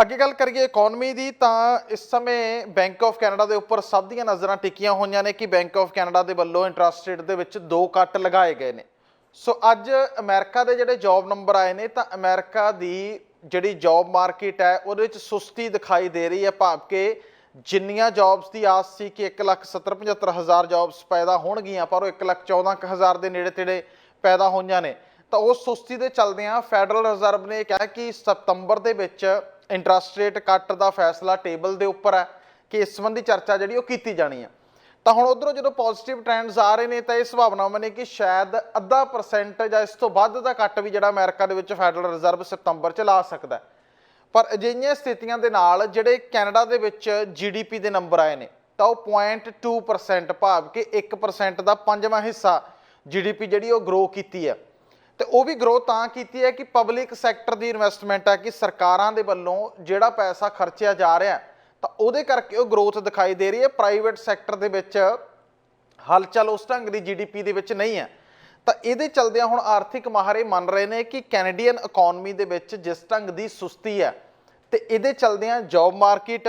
ਅੱਗੇ ਗੱਲ ਕਰੀਏ ਇਕਨੋਮੀ ਦੀ ਤਾਂ ਇਸ ਸਮੇਂ ਬੈਂਕ ਆਫ ਕੈਨੇਡਾ ਦੇ ਉੱਪਰ ਸਭ ਦੀਆਂ ਨਜ਼ਰਾਂ ਟਿਕੀਆਂ ਹੋਈਆਂ ਨੇ ਕਿ ਬੈਂਕ ਆਫ ਕੈਨੇਡਾ ਦੇ ਵੱਲੋਂ ਇੰਟਰਸਟ ਰੇਟ ਦੇ ਵਿੱਚ ਦੋ ਕੱਟ ਲਗਾਏ ਗਏ ਨੇ। ਸੋ ਅੱਜ ਅਮਰੀਕਾ ਦੇ ਜਿਹੜੇ ਜੌਬ ਨੰਬਰ ਆਏ ਨੇ ਤਾਂ ਅਮਰੀਕਾ ਦੀ ਜਿਹੜੀ ਜੌਬ ਮਾਰਕੀਟ ਹੈ ਉਹਦੇ ਵਿੱਚ ਸੁਸਤੀ ਦਿਖਾਈ ਦੇ ਰਹੀ ਹੈ ਭਾਵ ਕਿ ਜਿੰਨੀਆਂ ਜੌਬਸ ਦੀ ਆਸ ਸੀ ਕਿ 1,70,75 ਹਜ਼ਾਰ ਜੌਬਸ ਪੈਦਾ ਹੋਣਗੀਆਂ ਪਰ ਉਹ 1,14 ਹਜ਼ਾਰ ਦੇ ਨੇੜੇ ਤੇੜੇ ਪੈਦਾ ਹੋਈਆਂ ਨੇ। ਤਾਂ ਉਸ ਸੁਸਤੀ ਦੇ ਚੱਲਦਿਆਂ ਫੈਡਰਲ ਰਿਜ਼ਰਵ ਨੇ ਕਿਹਾ ਕਿ ਸਤੰਬਰ ਦੇ ਵਿੱਚ ਇੰਟਰਸਟ ਰੇਟ ਕੱਟ ਦਾ ਫੈਸਲਾ ਟੇਬਲ ਦੇ ਉੱਪਰ ਹੈ ਕਿ ਇਸ ਸੰਬੰਧੀ ਚਰਚਾ ਜਿਹੜੀ ਉਹ ਕੀਤੀ ਜਾਣੀ ਹੈ ਤਾਂ ਹੁਣ ਉਧਰੋਂ ਜਦੋਂ ਪੋਜ਼ਿਟਿਵ ਟ੍ਰੈਂਡਸ ਆ ਰਹੇ ਨੇ ਤਾਂ ਇਹ ਸੰਭਾਵਨਾਵਾਂ ਨੇ ਕਿ ਸ਼ਾਇਦ ਅੱਧਾ ਪਰਸੈਂਟ ਜਾਂ ਇਸ ਤੋਂ ਵੱਧ ਦਾ ਕੱਟ ਵੀ ਜਿਹੜਾ ਅਮਰੀਕਾ ਦੇ ਵਿੱਚ ਫੈਡਰਲ ਰਿਜ਼ਰਵ ਸਤੰਬਰ 'ਚ ਲਾ ਸਕਦਾ ਹੈ। ਪਰ ਅਜਿਹੀਆਂ ਸਥਿਤੀਆਂ ਦੇ ਨਾਲ ਜਿਹੜੇ ਕੈਨੇਡਾ ਦੇ ਵਿੱਚ ਜੀਡੀਪੀ ਦੇ ਨੰਬਰ ਆਏ ਨੇ, ਤਾਂ ਉਹ 0.2% ਭਾਵ ਕਿ 1% ਦਾ ਪੰਜਵਾਂ ਹਿੱਸਾ ਜੀਡੀਪੀ ਜਿਹੜੀ ਉਹ ਗਰੋ ਕੀਤੀ ਹੈ। ਤੇ ਉਹ ਵੀ ਗਰੋ ਤਾਂ ਕੀਤੀ ਹੈ ਕਿ ਪਬਲਿਕ ਸੈਕਟਰ ਦੀ ਇਨਵੈਸਟਮੈਂਟ ਹੈ ਕਿ ਸਰਕਾਰਾਂ ਦੇ ਵੱਲੋਂ ਜਿਹੜਾ ਪੈਸਾ ਖਰਚਿਆ ਜਾ ਰਿਹਾ ਤਾਂ ਉਹਦੇ ਕਰਕੇ ਉਹ ਗਰੋਥ ਦਿਖਾਈ ਦੇ ਰਹੀ ਹੈ। ਪ੍ਰਾਈਵੇਟ ਸੈਕਟਰ ਦੇ ਵਿੱਚ ਹਲਚਲ ਉਸ ਢੰਗ ਦੀ ਜੀਡੀਪੀ ਦੇ ਵਿੱਚ ਨਹੀਂ ਹੈ। ਤਾਂ ਇਹਦੇ ਚਲਦਿਆਂ ਹੁਣ ਆਰਥਿਕ ਮਾਹਰ ਇਹ ਮੰਨ ਰਹੇ ਨੇ ਕਿ ਕੈਨੇਡੀਅਨ ਇਕਨੋਮੀ ਦੇ ਵਿੱਚ ਜਿਸ ਢੰਗ ਦੀ ਸੁਸਤੀ ਹੈ, ਤੇ ਇਹਦੇ ਚਲਦਿਆਂ ਜੌਬ ਮਾਰਕੀਟ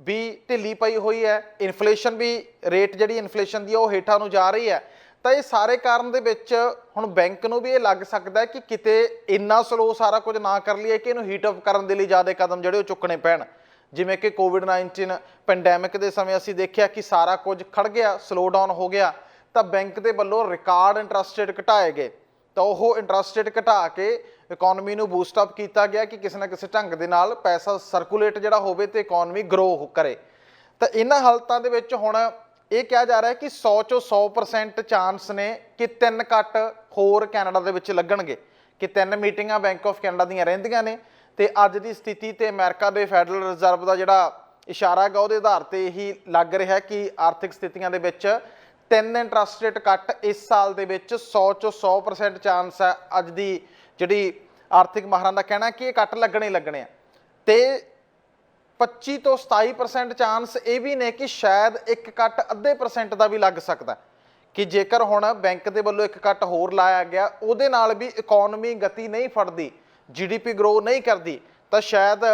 ਵੀ ਢਿੱਲੀ ਪਈ ਹੋਈ ਹੈ। ਇਨਫਲੇਸ਼ਨ ਵੀ ਰੇਟ ਜਿਹੜੀ ਇਨਫਲੇਸ਼ਨ ਦੀ ਹੈ, ਉਹ ਹੇਠਾਂ ਨੂੰ ਜਾ ਰਹੀ ਹੈ। ਤਾਂ ਇਹ ਸਾਰੇ ਕਾਰਨ ਦੇ ਵਿੱਚ ਹੁਣ ਬੈਂਕ ਨੂੰ ਵੀ ਇਹ ਲੱਗ ਸਕਦਾ ਕਿ ਕਿਤੇ ਇੰਨਾ ਸਲੋ ਸਾਰਾ ਕੁਝ ਨਾ ਕਰ ਲਈਏ ਕਿ ਇਹਨੂੰ ਹੀਟ ਅਪ ਕਰਨ ਦੇ ਲਈ ਜ਼ਿਆਦਾ ਕਦਮ ਜਿਹੜੇ ਉਹ ਚੁੱਕਣੇ ਪੈਣ। ਜਿਵੇਂ ਕਿ ਕੋਵਿਡ-19 ਪੈਂਡੈਮਿਕ ਦੇ ਸਮੇਂ ਅਸੀਂ ਦੇਖਿਆ ਕਿ ਸਾਰਾ ਕੁਝ ਖੜ ਗਿਆ ਸਲੋ ਡਾਊਨ ਹੋ ਗਿਆ, ਤਾਂ ਬੈਂਕ ਦੇ ਵੱਲੋਂ ਰਿਕਾਰਡ ਇੰਟਰਸਟ ਰੇਟ ਘਟਾਏ ਗਏ। ਤਾਂ ਉਹ ਇੰਟਰਸਟ ਰੇਟ ਘਟਾ ਕੇ ਇਕਨੋਮੀ ਨੂੰ ਬੂਸਟ ਅਪ ਕੀਤਾ ਗਿਆ ਕਿ ਕਿਸੇ ਨਾ ਕਿਸੇ ਢੰਗ ਦੇ ਨਾਲ ਪੈਸਾ ਸਰਕੂਲੇਟ ਜਿਹੜਾ ਹੋਵੇ ਤੇ ਇਕਨੋਮੀ ਗਰੋ ਕਰੇ। ਤਾਂ ਇਹਨਾਂ ਹਾਲਤਾਂ ਦੇ ਵਿੱਚ ਹੁਣ ਇਹ ਕਿਹਾ ਜਾ ਰਿਹਾ ਹੈ ਕਿ 100 ਚੋਂ 100% ਚਾਂਸ ਨੇ ਕਿ ਤਿੰਨ ਕੱਟ ਹੋਰ ਕੈਨੇਡਾ ਦੇ ਵਿੱਚ ਲੱਗਣਗੇ, ਕਿ ਤਿੰਨ ਮੀਟਿੰਗਾਂ ਬੈਂਕ ਆਫ ਕੈਨੇਡਾ ਦੀਆਂ ਰਹਿੰਦੀਆਂ ਨੇ ਤੇ ਅੱਜ ਦੀ ਸਥਿਤੀ ਤੇ ਅਮਰੀਕਾ ਦੇ ਫੈਡਰਲ ਰਿਜ਼ਰਵ ਦਾ ਜਿਹੜਾ ਇਸ਼ਾਰਾ ਹੈਗਾ ਉਹਦੇ ਆਧਾਰ ਤੇ ਇਹੀ ਲੱਗ ਰਿਹਾ ਕਿ ਆਰਥਿਕ ਸਥਿਤੀਆਂ ਦੇ ਵਿੱਚ ਤਿੰਨ ਇੰਟਰਸਟ ਰੇਟ ਕੱਟ ਇਸ ਸਾਲ ਦੇ ਵਿੱਚ 100 ਚੋਂ 100% ਚਾਂਸ ਹੈ ਅੱਜ ਦੀ ਜਿਹੜੀ ਆਰਥਿਕ ਮਾਹਰਾਂ ਦਾ ਕਹਿਣਾ ਕਿ ਇਹ ਕੱਟ ਲੱਗਣੇ ਹੀ ਲੱਗਣੇ ਆ। ਤੇ 25 ਤੋਂ 27% ਚਾਂਸ ਇਹ ਵੀ ਨੇ ਕਿ ਸ਼ਾਇਦ ਇੱਕ ਕੱਟ ਅੱਧੇ ਪਰਸੈਂਟ ਦਾ ਵੀ ਲੱਗ ਸਕਦਾ ਕਿ ਜੇਕਰ ਹੁਣ ਬੈਂਕ ਦੇ ਵੱਲੋਂ ਇੱਕ ਕੱਟ ਹੋਰ ਲਾਇਆ ਗਿਆ, ਉਹਦੇ ਨਾਲ ਵੀ ਇਕਨੋਮੀ ਗਤੀ ਨਹੀਂ ਫੜਦੀ ਜੀਡੀਪੀ ਗਰੋ ਨਹੀਂ ਕਰਦੀ, ਤਾਂ ਸ਼ਾਇਦ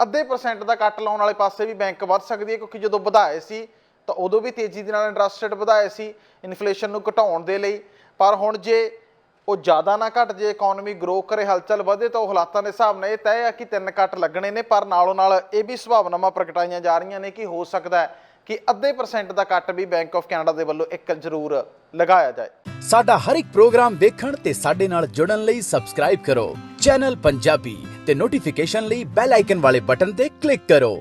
ਅੱਧੇ ਪਰਸੈਂਟ ਦਾ ਕੱਟ ਲਾਉਣ ਵਾਲੇ ਪਾਸੇ ਵੀ ਬੈਂਕ ਵੱਧ ਸਕਦੀ ਹੈ, ਕਿਉਂਕਿ ਜਦੋਂ ਵਧਾਏ ਸੀ, ਤਾਂ ਉਦੋਂ ਵੀ ਤੇਜ਼ੀ ਦੇ ਨਾਲ ਇੰਟਰਸਟ ਰੇਟ ਵਧਾਏ ਸੀ ਇਨਫਲੇਸ਼ਨ ਨੂੰ ਘਟਾਉਣ ਦੇ ਲਈ। ਪਰ ਹੁਣ ਜੇ ਉਹ ਜ਼ਿਆਦਾ ਨਾ ਘਟ ਜੇ ਇਕਨੋਮੀ ਗਰੋ ਕਰੇ, ਹਲਚਲ ਵਧੇ ਤਾਂ ਉਹ ਹਾਲਾਤਾਂ ਦੇ ਹਿਸਾਬ ਨਾਲ ਇਹ ਤੈਅ ਆ ਕਿ ਤਿੰਨ ਕੱਟ ਲੱਗਣੇ ਨੇ, ਪਰ ਨਾਲੋਂ ਨਾਲ ਇਹ ਵੀ ਸੰਭਾਵਨਾਵਾਂ ਪ੍ਰਗਟਾਈਆਂ ਜਾ ਰਹੀਆਂ ਨੇ ਕਿ ਹੋ ਸਕਦਾ ਹੈ ਕਿ ਅੱਧੇ ਪਰਸੈਂਟ ਦਾ ਕੱਟ ਵੀ ਬੈਂਕ ਆਫ ਕੈਨੇਡਾ ਦੇ ਵੱਲੋਂ ਇੱਕ ਜ਼ਰੂਰ ਲਗਾਇਆ ਜਾਏ। ਸਾਡਾ ਹਰ ਇੱਕ ਪ੍ਰੋਗਰਾਮ ਦੇਖਣ ਤੇ ਸਾਡੇ ਨਾਲ ਜੁੜਨ ਲਈ ਸਬਸਕ੍ਰਾਈਬ ਕਰੋ। ਚੈਨਲ ਪੰਜਾਬੀ ਤੇ ਨੋਟੀਫਿਕੇਸ਼ਨ ਲਈ ਬੈਲ ਆਈਕਨ ਵਾਲੇ ਬਟਨ ਤੇ ਕਲਿੱਕ ਕਰੋ।